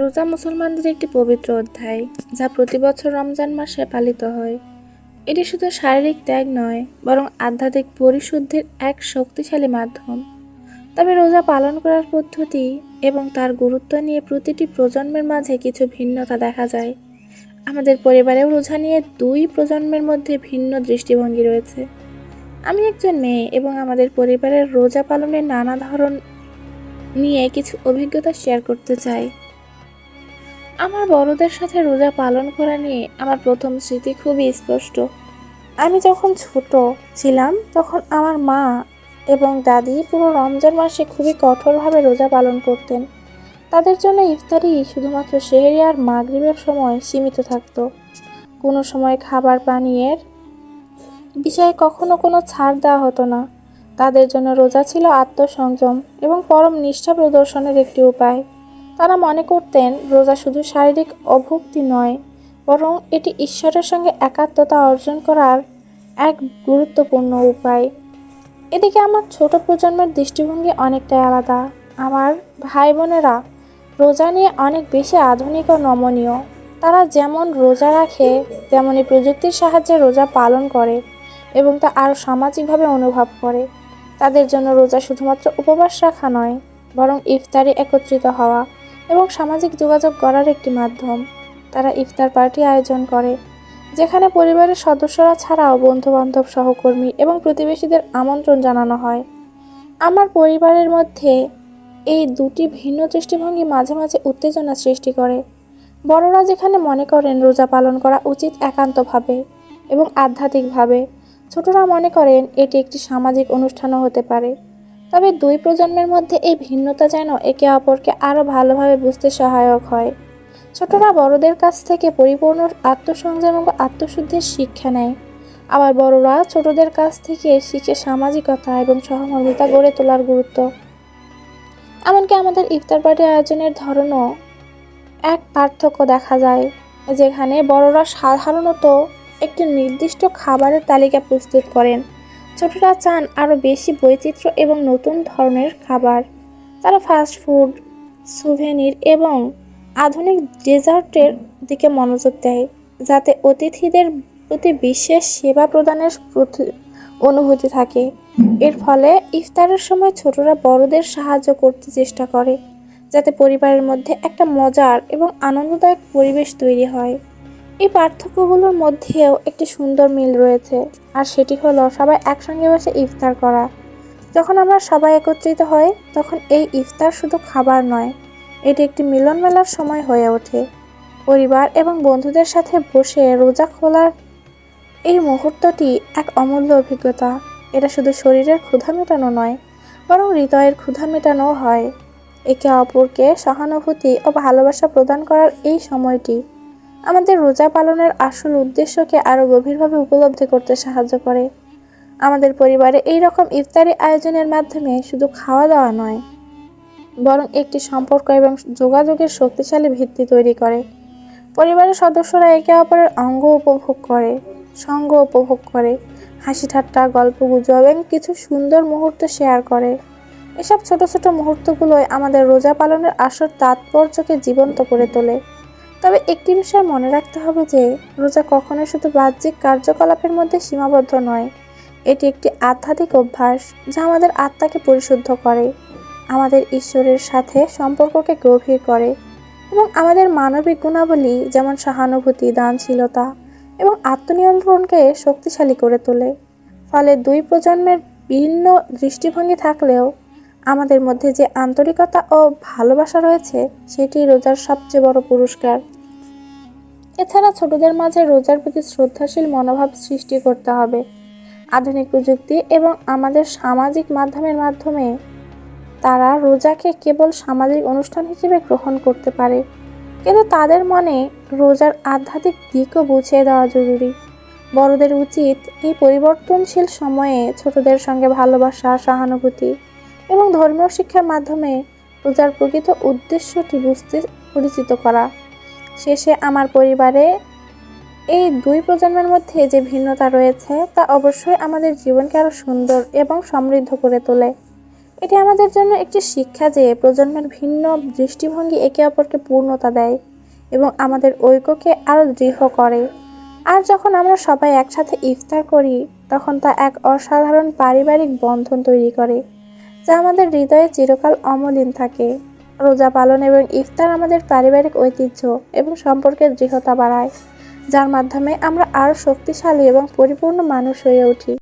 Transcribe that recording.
রোজা মুসলমানদের একটি পবিত্র অধ্যায়, যা প্রতি বছর রমজান মাসে পালিত হয়। এটি শুধু শারীরিক ত্যাগ নয়, বরং আধ্যাত্মিক পরিশুদ্ধির এক শক্তিশালী মাধ্যম। তবে রোজা পালন করার পদ্ধতি এবং তার গুরুত্ব নিয়ে প্রতিটি প্রজন্মের মাঝে কিছু ভিন্নতা দেখা যায়। আমাদের পরিবারেও রোজা নিয়ে দুই প্রজন্মের মধ্যে ভিন্ন দৃষ্টিভঙ্গি রয়েছে। আমি একজন মেয়ে এবং আমাদের পরিবারের রোজা পালনের নানা ধরন নিয়ে কিছু অভিজ্ঞতা শেয়ার করতে চাই। আমার বড়দের সাথে রোজা পালন করা নিয়ে আমার প্রথম স্মৃতি খুবই স্পষ্ট। আমি যখন ছোট ছিলাম, তখন আমার মা এবং দাদি পুরো রমজান মাসে খুবই কঠোরভাবে রোজা পালন করতেন। তাদের জন্য ইফতারি শুধুমাত্র সেহেরি আর মাগরিবের সময় সীমিত থাকত। কোনো সময় খাবার পানীয়ের বিষয়ে কখনো কোনো ছাড় দেওয়া হতো না। তাদের জন্য রোজা ছিল আত্মসংযম এবং পরম নিষ্ঠা প্রদর্শনের একটি উপায়। তারা মনে করতেন রোজা শুধু শারীরিক অভুক্তি নয়, বরং এটি ঈশ্বরের সঙ্গে একাত্মতা অর্জন করার এক গুরুত্বপূর্ণ উপায়। এদিকে আমার ছোট প্রজন্মের দৃষ্টিভঙ্গি অনেকটাই আলাদা। আমার ভাই বোনেরা রোজা নিয়ে অনেক বেশি আধুনিক ও নমনীয়। তারা যেমন রোজা রাখে তেমনই প্রযুক্তির সাহায্যে রোজা পালন করে এবং তা আরও সামাজিকভাবে অনুভব করে। তাদের জন্য রোজা শুধুমাত্র উপবাস রাখা নয়, বরং ইফতারে একত্রিত হওয়া এবং সামাজিক যোগাযোগ করার একটি মাধ্যম। তারা ইফতার পার্টি আয়োজন করে, যেখানে পরিবারের সদস্যরা ছাড়াও বন্ধুবান্ধব, সহকর্মী এবং প্রতিবেশীদের আমন্ত্রণ জানানো হয়। আমার পরিবারের মধ্যে এই দুটি ভিন্ন দৃষ্টিভঙ্গি মাঝে মাঝে উত্তেজনা সৃষ্টি করে। বড়রা যেখানে মনে করেন রোজা পালন করা উচিত একান্তভাবে এবং আধ্যাত্মিকভাবে, ছোটরা মনে করেন এটি একটি সামাজিক অনুষ্ঠানও হতে পারে। তবে দুই প্রজন্মের মধ্যে এই ভিন্নতা যেন একে অপরকে আরও ভালোভাবে বুঝতে সহায়ক হয়। ছোটরা বড়দের কাছ থেকে পরিপূর্ণ আত্মসংযম এবং আত্মশুদ্ধির শিক্ষা নেয়। আবার বড়রা ছোটদের কাছ থেকে শিখে সামাজিকতা এবং সহমর্মিতা গড়ে তোলার গুরুত্ব। এমনকি আমাদের ইফতার পার্টি আয়োজনের ধরনও এক পার্থক্য দেখা যায়, যেখানে বড়রা সাধারণত একটি নির্দিষ্ট খাবারের তালিকা প্রস্তুত করেন। ছোটরা চান আরও বেশি বৈচিত্র্য এবং নতুন ধরনের খাবার। তারা ফাস্ট ফুড সুভেনির এবং আধুনিক ডেজার্টের দিকে মনোযোগ দেয়, যাতে অতিথিদের প্রতি বিশেষ সেবা প্রদানের অনুভূতি থাকে। এর ফলে ইফতারের সময় ছোটরা বড়দের সাহায্য করতে চেষ্টা করে, যাতে পরিবারের মধ্যে একটা মজার এবং আনন্দদায়ক পরিবেশ তৈরি হয়। এই পার্থক্যগুলোর মধ্যেও একটি সুন্দর মিল রয়েছে, আর সেটি হলো সবাই একসঙ্গে বসে ইফতার করা। যখন আমরা সবাই একত্রিত হই, তখন এই ইফতার শুধু খাবার নয়, এটি একটি মিলন মেলার সময় হয়ে ওঠে। পরিবার এবং বন্ধুদের সাথে বসে রোজা খোলার এই মুহূর্তটি এক অমূল্য অভিজ্ঞতা। এটা শুধু শরীরের ক্ষুধা মেটানো নয়, বরং হৃদয়ের ক্ষুধা মেটানোও হয়। একে অপরকে সহানুভূতি ও ভালোবাসা প্রদান করার এই সময়টি আমাদের রোজা পালনের আসল উদ্দেশ্যকে আরও গভীরভাবে উপলব্ধি করতে সাহায্য করে। আমাদের পরিবারে এই রকম ইফতারি আয়োজনের মাধ্যমে শুধু খাওয়া দাওয়া নয়, বরং একটি সম্পর্ক এবং যোগাযোগের শক্তিশালী ভিত্তি তৈরি করে। পরিবারের সদস্যরা একে অপরের অঙ্গ উপভোগ করে, সঙ্গ উপভোগ করে, হাসি ঠাট্টা, গল্প গুজব এবং কিছু সুন্দর মুহূর্ত শেয়ার করে। এসব ছোট ছোট মুহূর্তগুলোই আমাদের রোজা পালনের আসল তাৎপর্যকে জীবন্ত করে তোলে। তবে একটি বিষয় মনে রাখতে হবে যে, রোজা কখনো শুধু বাহ্যিক কার্যকলাপের মধ্যে সীমাবদ্ধ নয়। এটি একটি আধ্যাত্মিক অভ্যাস যা আমাদের আত্মাকে পরিশুদ্ধ করে, আমাদের ঈশ্বরের সাথে সম্পর্ককে গভীর করে এবং আমাদের মানবিক গুণাবলী যেমন সহানুভূতি, দানশীলতা এবং আত্মনিয়ন্ত্রণকে শক্তিশালী করে তোলে। ফলে দুই প্রজন্মের ভিন্ন দৃষ্টিভঙ্গি থাকলেও আমাদের মধ্যে যে আন্তরিকতা ও ভালোবাসা রয়েছে, সেটি রোজার সবচেয়ে বড় পুরস্কার। এছাড়া ছোটদের মাঝে রোজার প্রতি শ্রদ্ধাশীল মনোভাব সৃষ্টি করতে হবে। আধুনিক প্রযুক্তি এবং আমাদের সামাজিক মাধ্যমের মাধ্যমে তারা রোজাকে কেবল সামাজিক অনুষ্ঠান হিসেবে গ্রহণ করতে পারে, কিন্তু তাদের মনে রোজার আধ্যাত্মিক দিকও বুঝিয়ে দেওয়া জরুরি। বড়দের উচিত এই পরিবর্তনশীল সময়ে ছোটদের সঙ্গে ভালোবাসা, সহানুভূতি এবং ধর্মীয় শিক্ষার মাধ্যমে রোজার প্রকৃত উদ্দেশ্যটি বুঝতে পরিচিত করা। শেষে আমার পরিবারে এই দুই প্রজন্মের মধ্যে যে ভিন্নতা রয়েছে, তা অবশ্যই আমাদের জীবনকে আরও সুন্দর এবং সমৃদ্ধ করে তোলে। এটি আমাদের জন্য একটি শিক্ষা যে প্রজন্মের ভিন্ন দৃষ্টিভঙ্গি একে অপরকে পূর্ণতা দেয় এবং আমাদের ঐক্যকে আরও দৃঢ় করে। আর যখন আমরা সবাই একসাথে ইফতার করি, তখন তা এক অসাধারণ পারিবারিক বন্ধন তৈরি করে। যা আমাদের হৃদয়ে চিরকাল অমলিন থাকে। রোজা পালন এবং ইফতার আমাদের পারিবারিক ঐতিহ্য এবং সম্পর্কের দৃঢ়তা বাড়ায়, যার মাধ্যমে আমরা আরও শক্তিশালী এবং পরিপূর্ণ মানুষ হয়ে উঠি।